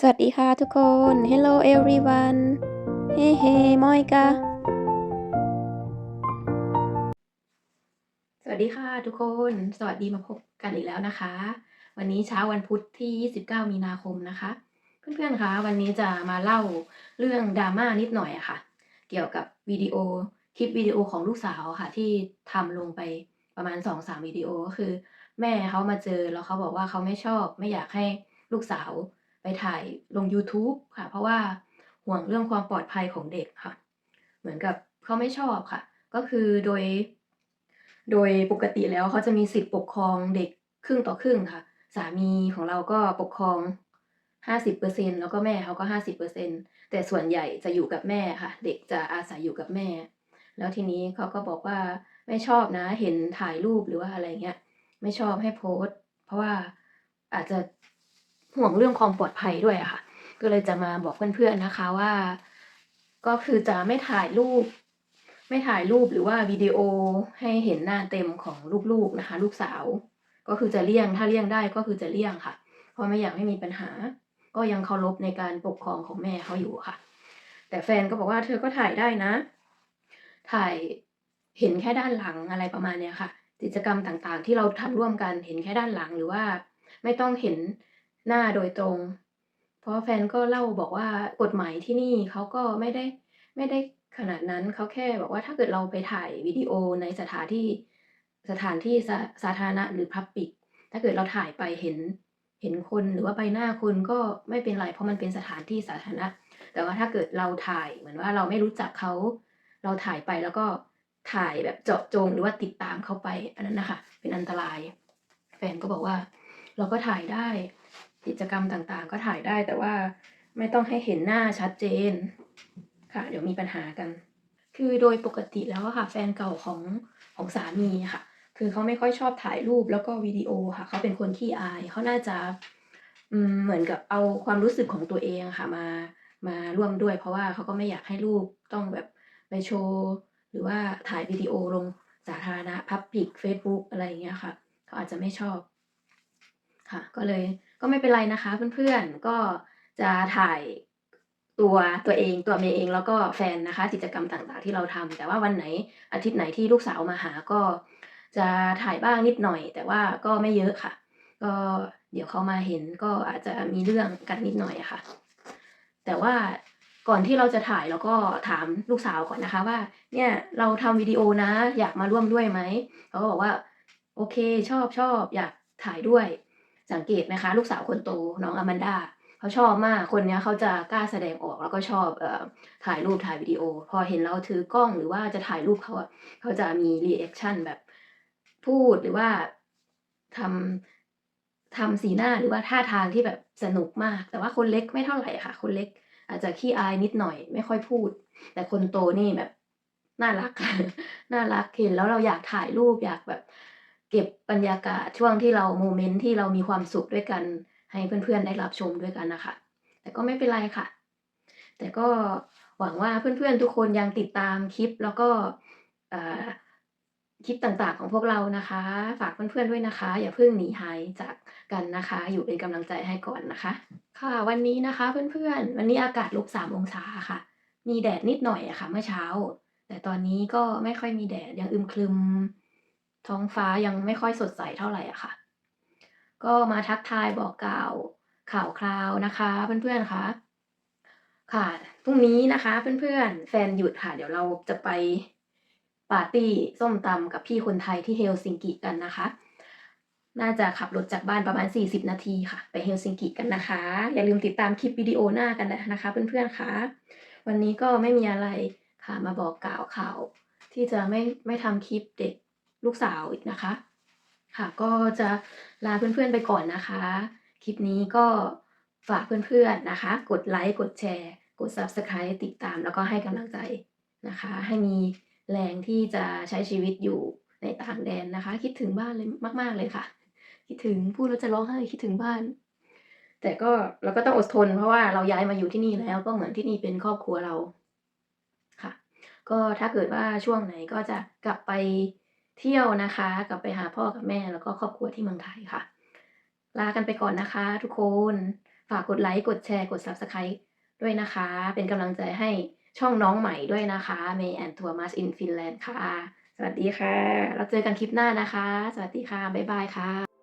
สวัสดีค่ะทุกคน Hello everyone เฮ้เฮ้มอยกาสวัสดีค่ะทุกคน สวัสดีมาพบกันอีกแล้วนะคะ วันนี้เช้าวันพุธที่ 29 มีนาคมนะคะ เพื่อนๆ คะ วันนี้จะมาเล่าเรื่องดราม่านิดหน่อยอะค่ะ เกี่ยวกับวิดีโอคลิปวิดีโอของลูกสาวค่ะ ที่ทำลงไปประมาณ 2-3วิดีโอก็คือ แม่เขามาเจอแล้วเขาบอกว่าเขาไม่ชอบ ไม่อยากให้ลูกสาว ไปถ่ายลงยูทูบค่ะ เพราะว่าห่วงเรื่องความปลอดภัยของเด็กค่ะ เหมือนกับเขาไม่ชอบค่ะ ก็คือโดย โดยปกติแล้วเขาจะมีสิทธิ์ปกครองเด็กครึ่งต่อครึ่งค่ะ สามีของเราก็ปกครอง 50%แล้วก็แม่เขาก็ 50%แต่ส่วนใหญ่จะอยู่กับแม่ค่ะ เด็กจะอาศัยอยู่กับแม่ แล้วทีนี้เขาก็บอกว่าไม่ชอบนะ เห็นถ่ายรูปหรือว่าอะไรเงี้ย ไม่ชอบให้โพสต์เพราะว่าอาจจะ ห่วงเรื่องความปลอดภัยด้วยค่ะ ก็เลยจะมาบอกเพื่อนๆนะคะว่า ก็คือจะไม่ถ่ายรูป ไม่ถ่ายรูปหรือว่าวิดีโอให้เห็นหน้าเต็มของลูกๆนะคะ ลูกสาว ก็คือจะเลี่ยงถ้าเลี่ยงได้ก็คือจะเลี่ยงค่ะ เพราะไม่อยากให้มีปัญหา ก็ยังเคารพในการปกครองของแม่เขาอยู่ค่ะ แต่แฟนก็บอกว่าเธอก็ถ่ายได้นะ ถ่ายเห็นแค่ด้านหลังอะไรประมาณเนี้ยค่ะ กิจกรรมต่างๆ ที่เราทำร่วมกันเห็นแค่ด้านหลังหรือว่า ไม่ต้องเห็น หน้าโดยตรง เพราะแฟนก็เล่าบอกว่ากฎหมายที่นี่เขาก็ไม่ได้ไม่ได้ขนาดนั้นเขาแค่บอกว่าถ้าเกิดเราไปถ่ายวิดีโอในสถานที่สถานที่สาสาธารณะหรือ Public ถ้าเกิดเราถ่ายไปเห็นเห็นคนหรือว่าใบหน้าคนก็ไม่เป็นไรเพราะมันเป็นสถานที่สาธารณะ แต่ว่าถ้าเกิดเราถ่ายเหมือนว่าเราไม่รู้จักเขาเราถ่ายไปแล้วก็ถ่ายแบบเจาะจงหรือว่าติดตามเขาไปอันนั้นนะคะเป็นอันตราย แฟนก็บอกว่า เราก็ถ่ายได้ กิจกรรมต่างๆ ก็ถ่ายได้แต่ว่าไม่ต้องให้เห็นหน้าชัดเจนค่ะ เดี๋ยวมีปัญหากัน คือโดยปกติแล้วค่ะ แฟนเก่าของของสามีค่ะ คือเขาไม่ค่อยชอบถ่ายรูปแล้วก็วิดีโอค่ะ เขาเป็นคนขี้อายเขาน่าจะเหมือนกับเอาความรู้สึกของตัวเองค่ะมามาร่วมด้วย เพราะว่าเขาก็ไม่อยากให้ลูกต้องแบบไปโชว์หรือว่าถ่ายวิดีโอลงสาธารณะ Public เฟซบุ๊กอะไรอย่างเงี้ยค่ะ เขาอาจจะไม่ชอบค่ะ ก็เลย ก็ไม่เป็นไรนะคะเพื่อนๆ ก็จะถ่ายตัวตัวเองตัวเมย์เองแล้วก็แฟนนะคะ กิจกรรมต่างๆที่เราทำแต่ว่าวันไหนอาทิตย์ไหนที่ลูกสาวมาหาก็จะถ่ายบ้างนิดหน่อย แต่ว่าก็ไม่เยอะค่ะ ก็เดี๋ยวเขามาเห็นก็อาจจะมีเรื่องกันนิดหน่อยอะค่ะ แต่ว่าก่อนที่เราจะถ่ายเราก็ถามลูกสาวก่อนนะคะว่า เนี่ยเราทำวิดีโอนะ อยากมาร่วมด้วยไหมเขาก็บอกว่า โอเคชอบๆอยากถ่ายด้วย สังเกตไหมคะลูกสาวคนโตน้อง Amanda เขาชอบมากคนนี้เขาจะกล้าแสดงออกแล้วก็ชอบอถ่ายรูปถ่ายวิดีโอ พอเห็นเราถือกล้องหรือว่าจะถ่ายรูปเขาเขาจะมีรีแอกชันแบบพูดหรือว่าทำทำสีหน้าหรือว่าท่าทางที่แบบสนุกมาก แต่ว่าคนเล็กไม่เท่าไหร่ค่ะ คนเล็กอาจจะขี้อายนิดหน่อยไม่ค่อยพูด แต่คนโตนี่แบบน่ารัก น่ารักเห็นแล้วเราอยากถ่ายรูปอยากแบบ เก็บบรรยากาศช่วงที่เราโมเมนต์ที่เรามีความสุขด้วยกัน ให้เพื่อนๆได้รับชมด้วยกันนะคะ แต่ก็ไม่เป็นไรค่ะ แต่ก็หวังว่าเพื่อนๆทุกคนยังติดตามคลิปแล้วก็คลิปต่างๆของพวกเรานะคะ ฝากเพื่อนๆด้วยนะคะ อย่าเพิ่งหนีหายจากกันนะคะ อยู่เป็นกำลังใจให้ก่อนนะคะ ค่ะวันนี้นะคะเพื่อนๆ วันนี้อากาศ -3 องศาค่ะ มีแดดนิดหน่อยอะค่ะเมื่อเช้า แต่ตอนนี้ก็ไม่ค่อยมีแดดยังอึมครึม ท้องฟ้ายังไม่ค่อยสดใสเท่าไหร่อะค่ะ ก็มาทักทายบอกกล่าวข่าวคราวนะคะเพื่อนๆคะค่ะพรุ่งนี้นะคะเพื่อนๆ แฟนหยุดค่ะ เดี๋ยวเราจะไปปาร์ตี้ส้มตำกับพี่คนไทยที่ Helsinki กันนะคะ น่าจะขับรถจากบ้านประมาณ 40 นาทีค่ะ ไป Helsinki กันนะคะ อย่าลืมติดตามคลิปวิดีโอหน้ากันนะคะเพื่อนๆคะวันนี้ก็ไม่มีอะไรค่ะมาบอกกล่าวข่าวที่จะไม่ไม่ทำคลิปเด็ก ลูกสาวอีกนะคะ ค่ะก็จะลาเพื่อนๆไปก่อนนะคะ คลิปนี้ก็ฝากเพื่อนๆนะคะ กดไลก์กดแชร์ กด Subscribe ติดตามแล้วก็ให้กำลังใจนะคะ ให้มีแรงที่จะใช้ชีวิตอยู่ในต่างแดนนะคะ คิดถึงบ้านเลยมาก ๆเลยค่ะ คิดถึงพูดแล้วจะร้องไห้คิดถึงบ้าน แต่ก็เราก็ต้องอดทน เพราะว่าเราย้ายมาอยู่ที่นี่แล้วก็เหมือนที่นี่เป็นครอบครัวเราค่ะ ก็ถ้าเกิดว่าช่วงไหนก็จะกลับไป เที่ยวนะคะ กลับไปหาพ่อกับแม่แล้วก็ครอบครัวที่เมืองไทยค่ะ ลากันไปก่อนนะคะ ทุกคนฝากกดไลค์กดแชร์กด Subscribe ด้วยนะคะ เป็นกำลังใจให้ช่องน้องใหม่ด้วยนะคะ May and Thomas in Finland ค่ะ สวัสดีค่ะ เราเจอกันคลิปหน้านะคะ สวัสดีค่ะ บ๊ายบายค่ะ